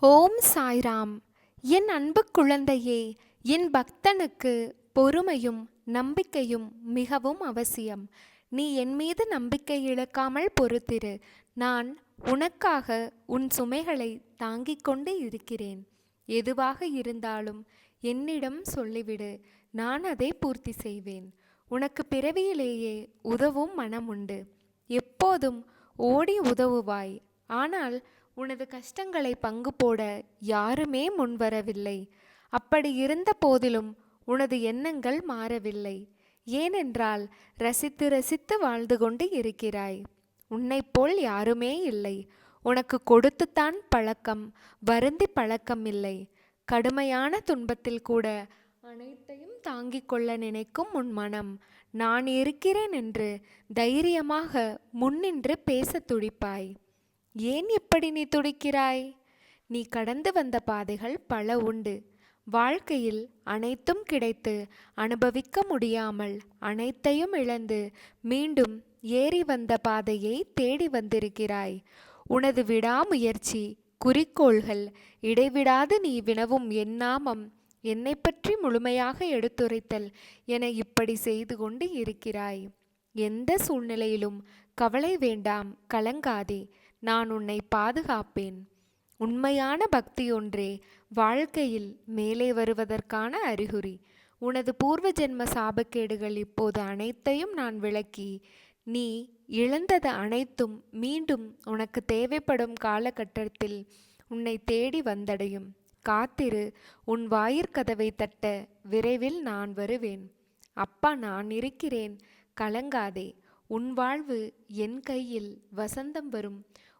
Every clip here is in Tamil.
ஓம் சாய்ராம். என் அன்பு குழந்தையே என் பக்தனுக்கு பொறுமையும் நம்பிக்கையும் மிகவும் அவசியம். நீ என் மீது நம்பிக்கை இழக்காமல் பொறுத்திரு. நான் உனக்காக உன் சுமைகளை தாங்கிக் கொண்டு இருக்கிறேன். எதுவாக இருந்தாலும் என்னிடம் சொல்லிவிடு. நான் அதை பூர்த்தி செய்வேன். உனக்கு பிறவியிலேயே உதவும் மனம் உண்டு எப்போதும் ஓடி உதவுவாய். ஆனால் உனது கஷ்டங்களை பங்கு போட யாருமே முன்வரவில்லை. அப்படி இருந்த போதிலும் உனது எண்ணங்கள் மாறவில்லை. ஏனென்றால் ரசித்து ரசித்து வாழ்ந்து கொண்டு இருக்கிறாய். உன்னைப் போல் யாருமே இல்லை. உனக்கு கொடுத்துத்தான் பழக்கம் வருந்தி பழக்கம் இல்லை. கடுமையான துன்பத்தில் கூட அனைத்தையும் தாங்கிக் கொள்ள நினைக்கும் உன் மனம். நான் இருக்கிறேன் என்று தைரியமாக முன்னின்று பேசத் துடிப்பாய். ஏன் இப்படி நீ துடிக்கிறாய்? நீ கடந்து வந்த பாதைகள் பல உண்டு. வாழ்க்கையில் அனைத்தும் கிடைத்து அனுபவிக்க முடியாமல் அனைத்தையும் இழந்து மீண்டும் ஏறி வந்த பாதையை தேடி வந்திருக்கிறாய். உனது விடாமுயற்சி குறிக்கோள்கள் இடைவிடாது நீ வினவும் எண்ணாமம் என்னை பற்றி முழுமையாக எடுத்துரைத்தல் என இப்படி செய்து கொண்டு இருக்கிறாய். எந்த சூழ்நிலையிலும் கவலை வேண்டாம் கலங்காதே. நான் உன்னை பாதுகாப்பேன். உண்மையான பக்தியொன்றே வாழ்க்கையில் மேலே வருவதற்கான அறிகுறி. உனது பூர்வ ஜென்ம சாபக்கேடுகள் இப்போது அனைத்தையும் நான் விளக்கி நீ இழந்தது அனைத்தும் மீண்டும் உனக்கு தேவைப்படும் காலகட்டத்தில் உன்னை தேடி வந்தடையும். காத்திரு உன் வாயிற்கதவை தட்ட விரைவில் நான் வருவேன். அப்பா நான் இருக்கிறேன். கலங்காதே. உன் வாழ்வு என் கையில் வசந்தம் வரும்.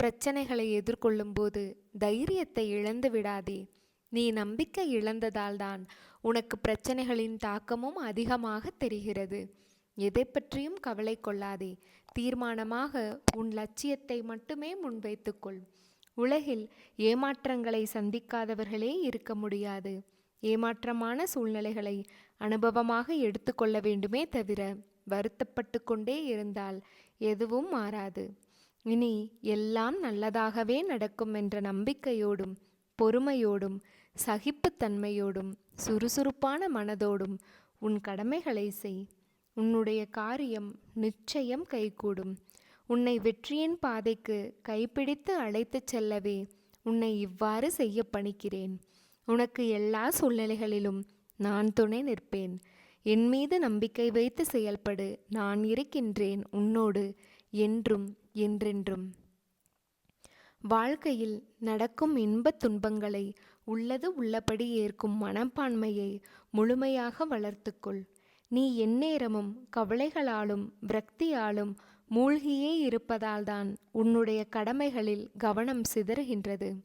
பிரச்சனைகளை எதிர்கொள்ளும்போது தைரியத்தை இழந்து விடாதே. நீ நம்பிக்கை இழந்ததால்தான் உனக்கு பிரச்சனைகளின் தாக்கமும் அதிகமாக தெரிகிறது. எதை பற்றியும் கவலை கொள்ளாதே. தீர்மானமாக உன் லட்சியத்தை மட்டுமே முன்வைத்துக்கொள். உலகில் ஏமாற்றங்களை சந்திக்காதவர்களே இருக்க முடியாது. ஏமாற்றமான சூழ்நிலைகளை அனுபவமாக எடுத்துக்கொள்ள வேண்டுமே தவிர வருத்தப்பட்டு கொண்டே இருந்தால் எதுவும் மாறாது. இனி எல்லாம் நல்லதாகவே நடக்கும் என்ற நம்பிக்கையோடும் பொறுமையோடும் சகிப்புத்தன்மையோடும் சுறுசுறுப்பான மனதோடும் உன் கடமைகளை செய். உன்னுடைய காரியம் நிச்சயம் கைகூடும். உன்னை வெற்றியின் பாதைக்கு கைப்பிடித்து அழைத்துச் செல்லவே உன்னை இவ்வாறு செய்ய பணிக்கிறேன். உனக்கு எல்லா சூழ்நிலைகளிலும் நான் துணை நிற்பேன். என் மீது நம்பிக்கை வைத்து செயல்படு. நான் இருக்கின்றேன் உன்னோடு. என்றும் என்றென்றும். வாழ்க்கையில் நடக்கும் இன்பத் துன்பங்களை உள்ளது உள்ளபடி ஏற்கும் மனப்பான்மையை முழுமையாக வளர்த்துக்கொள். நீ எந்நேரமும் கவலைகளாலும் விரக்தியாலும் மூழ்கியே இருப்பதால்தான் உன்னுடைய கடமைகளில் கவனம் சிதறுகின்றது.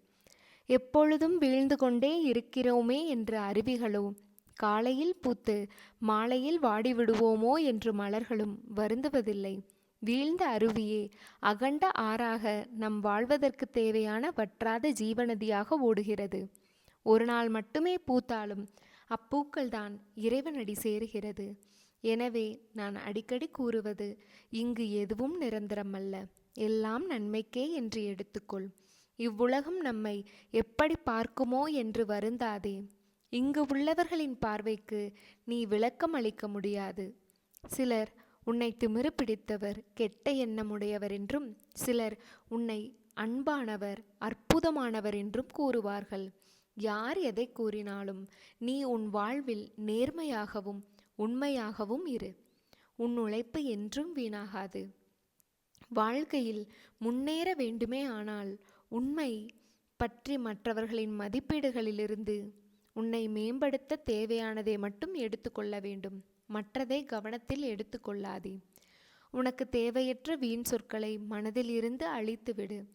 எப்பொழுதும் வீழ்ந்து கொண்டே இருக்கிறோமே என்ற அருவிகளோ காலையில் பூத்து மாலையில் வாடிவிடுவோமோ என்று மலர்களும் வருந்துவதில்லை. வீழ்ந்த அருவியே அகண்ட ஆறாக நம் வாழ்வதற்கு தேவையான வற்றாத ஜீவநதியாக ஓடுகிறது. ஒரு நாள் மட்டுமே பூத்தாலும் அப்பூக்கள்தான் இறைவனடி சேருகிறது. எனவே நான் அடிக்கடி கூறுவது இங்கு எதுவும் நிரந்தரமல்ல. எல்லாம் நன்மைக்கே என்று எடுத்துக்கொள். இவ்வுலகம் நம்மை எப்படி பார்க்குமோ என்று வருந்தாதே. இங்கு உள்ளவர்களின் பார்வைக்கு நீ விளக்கம் அளிக்க முடியாது. சிலர் உன்னை திமிரு பிடித்தவர் கெட்ட எண்ணமுடையவர் என்றும் சிலர் உன்னை அன்பானவர் அற்புதமானவர் என்றும் கூறுவார்கள். யார் எதை கூறினாலும் நீ உன் வாழ்வில் நேர்மையாகவும் உண்மையாகவும் இரு. உன் உழைப்பு என்றும் வீணாகாது. வாழ்க்கையில் முன்னேற வேண்டுமே ஆனால் உண்மை பற்றி மற்றவர்களின் மதிப்பீடுகளிலிருந்து உன்னை மேம்படுத்த தேவையானதை மட்டும் எடுத்துக்கொள்ள வேண்டும். மற்றதை கவனத்தில் எடுத்துக்கொள்ளாதே. உனக்கு தேவையற்ற வீண் சொற்களை மனதில் இருந்து அழித்துவிடு.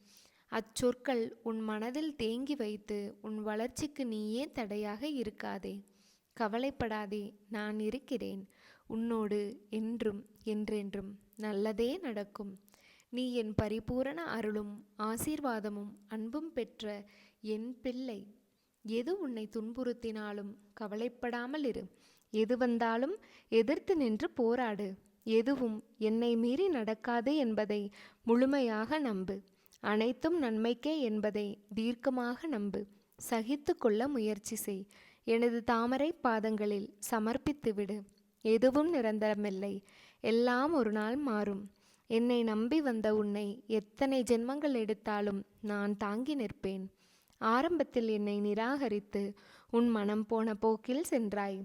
அச்சொற்கள் உன் மனதில் தேங்கி வைத்து உன் வளர்ச்சிக்கு நீயே தடையாக இருக்காதே. கவலைப்படாதே நான் இருக்கிறேன். உன்னோடு என்றும் என்றென்றும் நல்லதே நடக்கும். நீ என் பரிபூரண அருளும் ஆசீர்வாதமும் அன்பும் பெற்ற என் பிள்ளை. எது உன்னை துன்புறுத்தினாலும் கவலைப்படாமல் இரு. எது வந்தாலும் எதிர்த்து நின்று போராடு. எதுவும் என்னை மீறி நடக்காது என்பதை முழுமையாக நம்பு. அனைத்தும் நன்மைக்கே என்பதை தீர்க்கமாக நம்பு. சகித்து கொள்ள முயற்சி செய். எனது தாமரை பாதங்களில் சமர்ப்பித்து விடு. எதுவும் நிரந்தரமில்லை. எல்லாம் ஒரு நாள் மாறும். என்னை நம்பி வந்த உன்னை எத்தனை ஜென்மங்கள் எடுத்தாலும் நான் தாங்கி நிற்பேன். ஆரம்பத்தில் என்னை நிராகரித்து உன் மனம் போன போக்கில் சென்றாய்.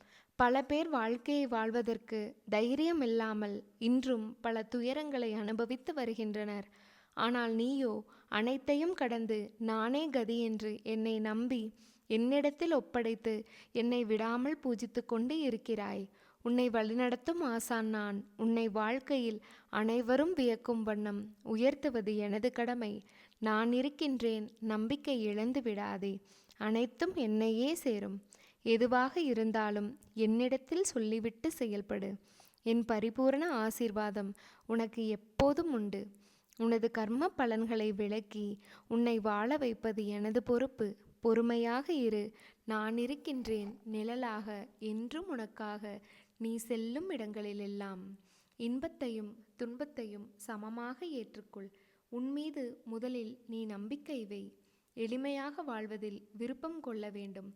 பல பேர் வாழ்க்கையை வாழ்வதற்கு தைரியம் இல்லாமல் இன்றும் பல துயரங்களை அனுபவித்து வருகின்றனர். ஆனால் நீயோ அனைத்தையும் கடந்து நானே கதி என்று என்னை நம்பி என்னிடத்தில் ஒப்படைத்து என்னை விடாமல் பூஜித்து கொண்டு இருக்கிறாய். உன்னை வழிநடத்தும் ஆசான் நான். உன்னை வாழ்க்கையில் அனைவரும் வியக்கும் வண்ணம் உயர்த்துவது எனது கடமை. நான் இருக்கின்றேன் நம்பிக்கை இழந்து விடாதே. அனைத்தும் என்னையே சேரும். எதுவாக இருந்தாலும் என்னிடத்தில் சொல்லிவிட்டு செயல்படு. என் பரிபூரண ஆசீர்வாதம் உனக்கு எப்போதும் உண்டு. உனது கர்ம பலன்களை விளக்கி உன்னை வாழ வைப்பது எனது பொறுப்பு. பொறுமையாக இரு. நான் இருக்கின்றேன் நிழலாக என்றும் உனக்காக நீ செல்லும் இடங்களிலெல்லாம். இன்பத்தையும் துன்பத்தையும் சமமாக ஏற்றுக்கொள். உன்மீது முதலில் நீ நம்பிக்கை வை. எளிமையாக வாழ்வதில் விருப்பம் கொள்ள வேண்டும்.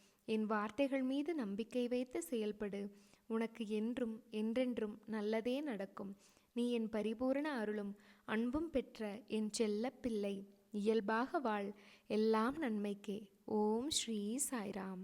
என் வார்த்தைகள் மீது நம்பிக்கை வைத்து செயல்படு. உனக்கு என்றும் என்றென்றும் நல்லதே நடக்கும். நீ என் பரிபூரண அருளும் அன்பும் பெற்ற என் செல்ல பிள்ளை. இயல்பாக வாழ். எல்லாம் நன்மைக்கே. ஓம் ஸ்ரீ சாய்ராம்.